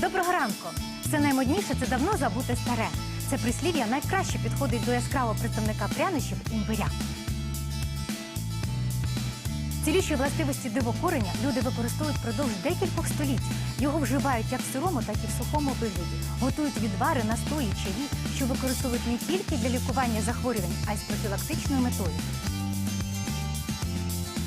Доброго ранку! Все наймодніше це давно забуте старе. Це прислів'я найкраще підходить до яскравого представника прянощів імбиря. Цілющі властивості дивокореня люди використовують впродовж декількох століть. Його вживають як в сирому, так і в сухому вигляді. Готують відвари, настої, чаї, що використовують не тільки для лікування захворювань, а й з профілактичною метою.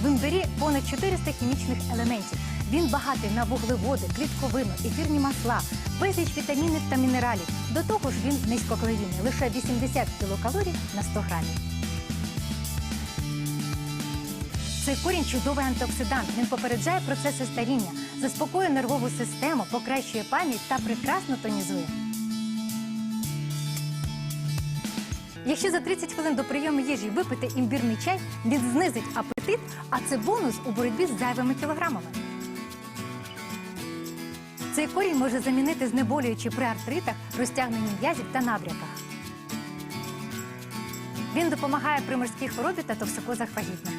В імбирі понад 400 хімічних елементів. Він багатий на вуглеводи, клітковину, ефірні масла, безліч вітамінів та мінералів. До того ж він низькокалорійний, лише 80 кілокалорій на 100 грамів. Цей корінь чудовий антиоксидант. Він попереджає процеси старіння, заспокоює нервову систему, покращує пам'ять та прекрасно тонізує. Якщо за 30 хвилин до прийому їжі випити імбірний чай, він знизить апетит, а це бонус у боротьбі з зайвими кілограмами. Цей корінь може замінити знеболюючи при артритах, розтягненні м'язів та набряках. Він допомагає при морській хворобі та токсикозах вагітних.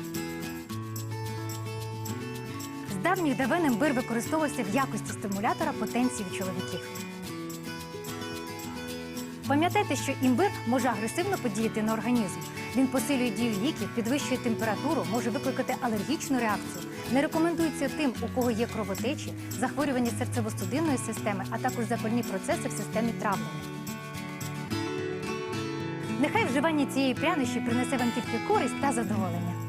З давніх давен імбир використовувався в якості стимулятора потенції у чоловіків. Пам'ятайте, що імбир може агресивно подіяти на організм. Він посилює дію ліків, підвищує температуру, може викликати алергічну реакцію. Не рекомендується тим, у кого є кровотечі, захворювання серцево-судинної системи, а також запальні процеси в системі травлення. Нехай вживання цієї прянощі принесе вам тільки користь та задоволення.